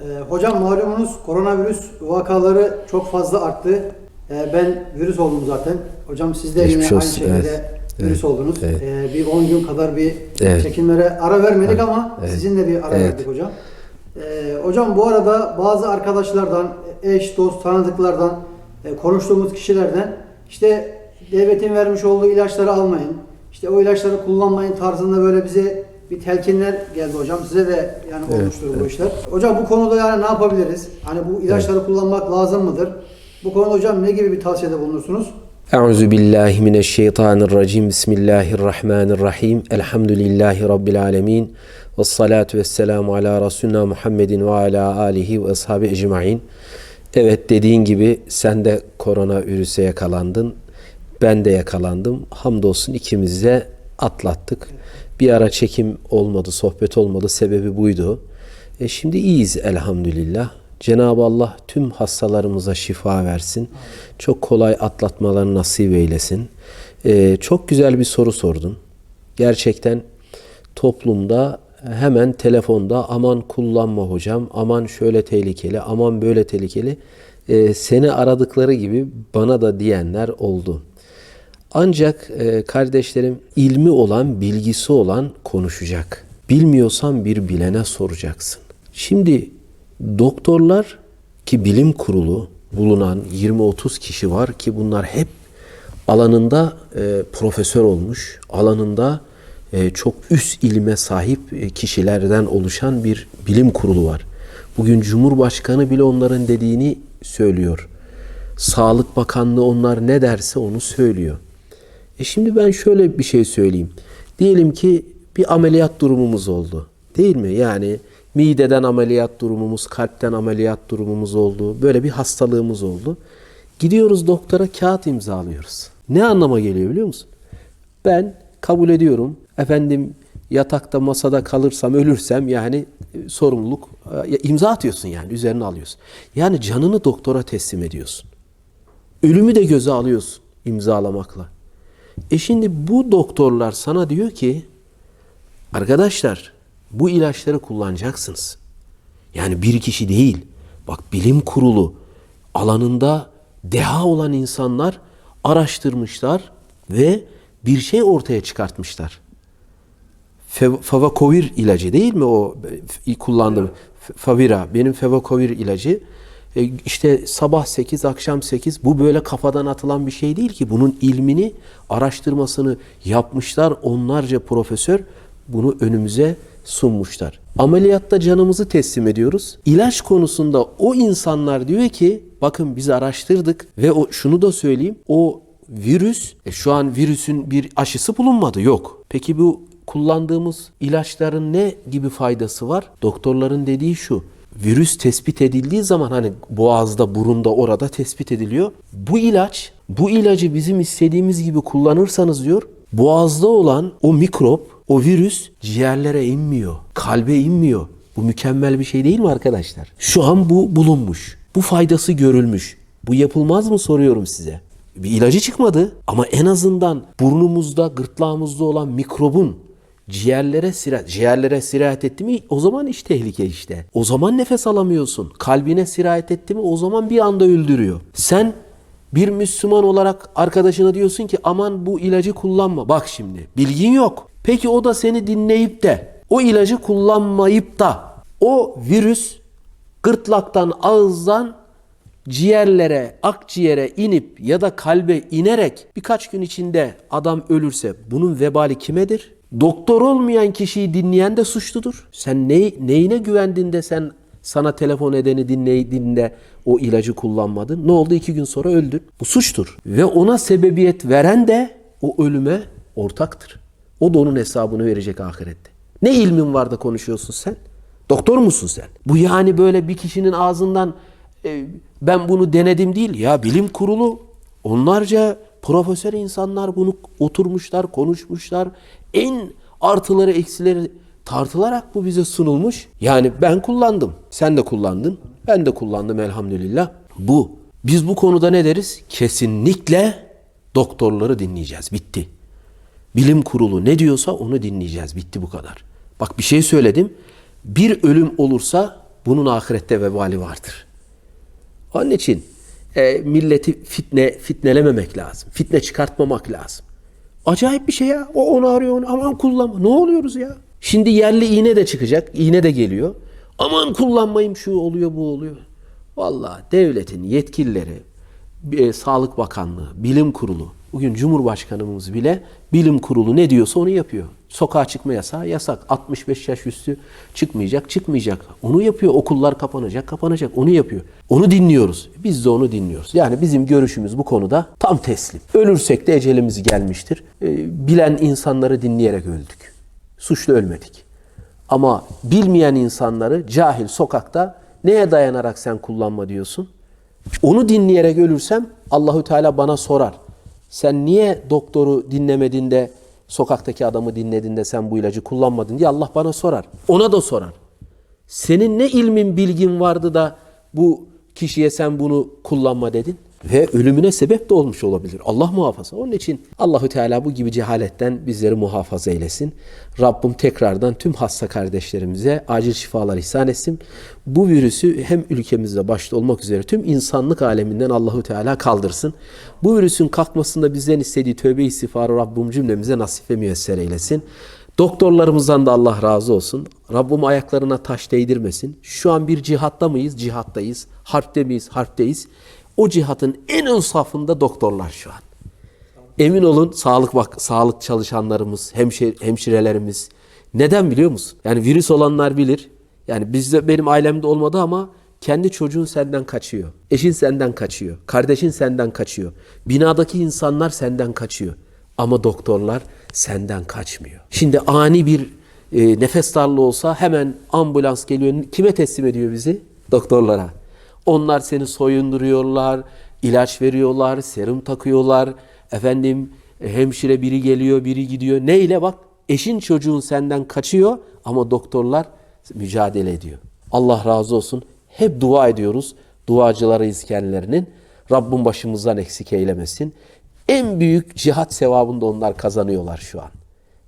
Ee, hocam malumunuz koronavirüs vakaları çok fazla arttı. Ee, ben virüs oldum zaten. Hocam siz de Geçmiş yine aynı olsun, şekilde evet. virüs Evet, oldunuz. evet. Ee, bir 10 gün kadar bir Evet. çekimlere ara vermedik ama Evet. sizinle bir ara Evet. verdik hocam. Ee, hocam bu arada bazı arkadaşlardan, eş, dost, tanıdıklardan, e, konuştuğumuz kişilerden işte devletin vermiş olduğu ilaçları almayın, işte o ilaçları kullanmayın tarzında böyle bize bir telkinler geldi hocam. Size de yani Evet, olmuştur bu evet. işler. Hocam bu konuda yani ne yapabiliriz? Hani bu ilaçları kullanmak lazım mıdır? Bu konuda hocam ne gibi bir tavsiyede bulunursunuz? Euzu billahi mineşşeytanirracim. Bismillahirrahmanirrahim. Elhamdülillahi rabbil alamin. Ves salatu vesselamu ala Resulina Muhammedin ve ala alihi ve ashabi ecmaîn. Evet dediğin gibi sen de koronavirüse yakalandın. Ben de yakalandım. Hamdolsun ikimiz de atlattık. Bir ara çekim olmadı, sohbet olmadı. Sebebi buydu. E şimdi iyiyiz elhamdülillah. Cenab-ı Allah tüm hastalarımıza şifa versin. Çok kolay atlatmalarını nasip eylesin. E, çok güzel bir soru sordun. Gerçekten toplumda hemen telefonda aman kullanma hocam, aman şöyle tehlikeli, aman böyle tehlikeli. E, seni aradıkları gibi bana da diyenler oldu. Ancak e, kardeşlerim ilmi olan, bilgisi olan konuşacak. Bilmiyorsan bir bilene soracaksın. Şimdi doktorlar ki bilim kurulu bulunan 20-30 kişi var ki bunlar hep alanında e, profesör olmuş, alanında e, çok üst ilme sahip e, kişilerden oluşan bir bilim kurulu var. Bugün Cumhurbaşkanı bile onların dediğini söylüyor. Sağlık Bakanlığı onlar ne derse onu söylüyor. E şimdi ben şöyle bir şey söyleyeyim. Diyelim ki bir ameliyat durumumuz oldu. Değil mi? Yani mideden ameliyat durumumuz, kalpten ameliyat durumumuz oldu. Böyle bir hastalığımız oldu. Gidiyoruz doktora kağıt imzalıyoruz. Ne anlama geliyor biliyor musun? Ben kabul ediyorum. Efendim yatakta masada kalırsam ölürsem yani e, sorumluluk e, imza atıyorsun yani üzerine alıyorsun. Yani canını doktora teslim ediyorsun. Ölümü de göze alıyorsun imzalamakla. E şimdi bu doktorlar sana diyor ki arkadaşlar bu ilaçları kullanacaksınız. Yani bir kişi değil. Bak bilim kurulu alanında deha olan insanlar araştırmışlar ve bir şey ortaya çıkartmışlar. Favakovir ilacı değil mi o e, kullandığım Favira benim Favakovir ilacı işte sabah 8 akşam 8 bu böyle kafadan atılan bir şey değil ki bunun ilmini araştırmasını yapmışlar onlarca profesör bunu önümüze sunmuşlar. Ameliyatta canımızı teslim ediyoruz. İlaç konusunda o insanlar diyor ki bakın biz araştırdık ve o şunu da söyleyeyim o virüs e, şu an virüsün bir aşısı bulunmadı yok. Peki bu kullandığımız ilaçların ne gibi faydası var? Doktorların dediği şu. Virüs tespit edildiği zaman hani boğazda, burunda, orada tespit ediliyor. Bu ilaç, bu ilacı bizim istediğimiz gibi kullanırsanız diyor, boğazda olan o mikrop, o virüs ciğerlere inmiyor, kalbe inmiyor. Bu mükemmel bir şey değil mi arkadaşlar? Şu an bu bulunmuş. Bu faydası görülmüş. Bu yapılmaz mı soruyorum size. Bir ilacı çıkmadı ama en azından burnumuzda, gırtlağımızda olan mikrobun ciğerlere sirayet, ciğerlere sirayet etti mi o zaman iş tehlike işte. O zaman nefes alamıyorsun. Kalbine sirayet etti mi o zaman bir anda öldürüyor. Sen bir Müslüman olarak arkadaşına diyorsun ki aman bu ilacı kullanma. Bak şimdi bilgin yok. Peki o da seni dinleyip de o ilacı kullanmayıp da o virüs gırtlaktan ağızdan ciğerlere, akciğere inip ya da kalbe inerek birkaç gün içinde adam ölürse bunun vebali kimedir? Doktor olmayan kişiyi dinleyen de suçludur. Sen ne, neyine güvendin de sen sana telefon edeni dinlediğinde o ilacı kullanmadın. Ne oldu? iki gün sonra öldün. Bu suçtur. Ve ona sebebiyet veren de o ölüme ortaktır. O da onun hesabını verecek ahirette. Ne ilmin var da konuşuyorsun sen? Doktor musun sen? Bu yani böyle bir kişinin ağzından e, ben bunu denedim değil. Ya bilim kurulu onlarca profesör insanlar bunu oturmuşlar, konuşmuşlar. En artıları eksileri tartılarak bu bize sunulmuş. Yani ben kullandım. Sen de kullandın. Ben de kullandım elhamdülillah. Bu. Biz bu konuda ne deriz? Kesinlikle doktorları dinleyeceğiz. Bitti. Bilim kurulu ne diyorsa onu dinleyeceğiz. Bitti bu kadar. Bak bir şey söyledim. Bir ölüm olursa bunun ahirette vebali vardır. Onun için e, milleti fitne fitnelememek lazım. Fitne çıkartmamak lazım. Acayip bir şey ya. O onu arıyor onu. Aman kullanma. Ne oluyoruz ya? Şimdi yerli iğne de çıkacak. İğne de geliyor. Aman kullanmayayım şu oluyor bu oluyor. Vallahi devletin yetkilileri, e, Sağlık Bakanlığı, Bilim Kurulu, bugün Cumhurbaşkanımız bile Bilim Kurulu ne diyorsa onu yapıyor. Sokağa çıkma yasağı yasak. 65 yaş üstü çıkmayacak, çıkmayacak. Onu yapıyor. Okullar kapanacak, kapanacak. Onu yapıyor. Onu dinliyoruz. Biz de onu dinliyoruz. Yani bizim görüşümüz bu konuda tam teslim. Ölürsek de ecelimiz gelmiştir. E, bilen insanları dinleyerek öldük. Suçlu ölmedik. Ama bilmeyen insanları cahil sokakta neye dayanarak sen kullanma diyorsun? Onu dinleyerek ölürsem Allahü Teala bana sorar. Sen niye doktoru dinlemedin de sokaktaki adamı dinledin de sen bu ilacı kullanmadın diye Allah bana sorar. Ona da sorar. Senin ne ilmin bilgin vardı da bu kişiye sen bunu kullanma dedin? Ve ölümüne sebep de olmuş olabilir. Allah muhafaza. Onun için Allahü Teala bu gibi cehaletten bizleri muhafaza eylesin. Rabbim tekrardan tüm hasta kardeşlerimize acil şifalar ihsan etsin. Bu virüsü hem ülkemizde başta olmak üzere tüm insanlık aleminden Allahü Teala kaldırsın. Bu virüsün kalkmasında bizden istediği tövbe istiğfarı Rabbim cümlemize nasip ve müyesser eylesin. Doktorlarımızdan da Allah razı olsun. Rabbim ayaklarına taş değdirmesin. Şu an bir cihatta mıyız? Cihattayız. Harpte miyiz? Harpteyiz. O cihatın en ön safında doktorlar şu an. Emin olun sağlık bak sağlık çalışanlarımız, hemşire, hemşirelerimiz. Neden biliyor musun? Yani virüs olanlar bilir. Yani bizde benim ailemde olmadı ama kendi çocuğun senden kaçıyor. Eşin senden kaçıyor. Kardeşin senden kaçıyor. Binadaki insanlar senden kaçıyor. Ama doktorlar senden kaçmıyor. Şimdi ani bir e, nefes darlığı olsa hemen ambulans geliyor. Kime teslim ediyor bizi? Doktorlara. Onlar seni soyunduruyorlar, ilaç veriyorlar, serum takıyorlar. Efendim e, hemşire biri geliyor, biri gidiyor. Neyle bak? Eşin çocuğun senden kaçıyor ama doktorlar mücadele ediyor. Allah razı olsun. Hep dua ediyoruz. Duacılarıyız kendilerinin. Rabbim başımızdan eksik eylemesin. En büyük cihat sevabını da onlar kazanıyorlar şu an.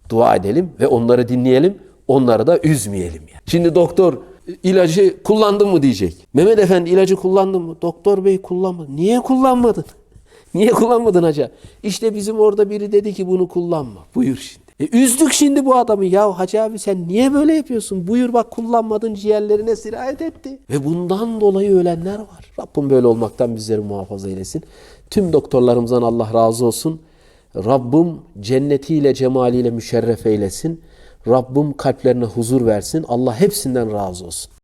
Dua edelim ve onları dinleyelim. Onları da üzmeyelim. Yani. Şimdi doktor ilacı kullandın mı diyecek. Mehmet Efendi ilacı kullandın mı? Doktor bey kullanmadı. Niye kullanmadın? Niye kullanmadın hacı? İşte bizim orada biri dedi ki bunu kullanma. Buyur şimdi. E üzdük şimdi bu adamı. Ya hacı abi sen niye böyle yapıyorsun? Buyur bak kullanmadın ciğerlerine sirayet etti. Ve bundan dolayı ölenler var. Rabbim böyle olmaktan bizleri muhafaza eylesin. Tüm doktorlarımızdan Allah razı olsun. Rabbim cennetiyle cemaliyle müşerref eylesin. Rabbim kalplerine huzur versin. Allah hepsinden razı olsun.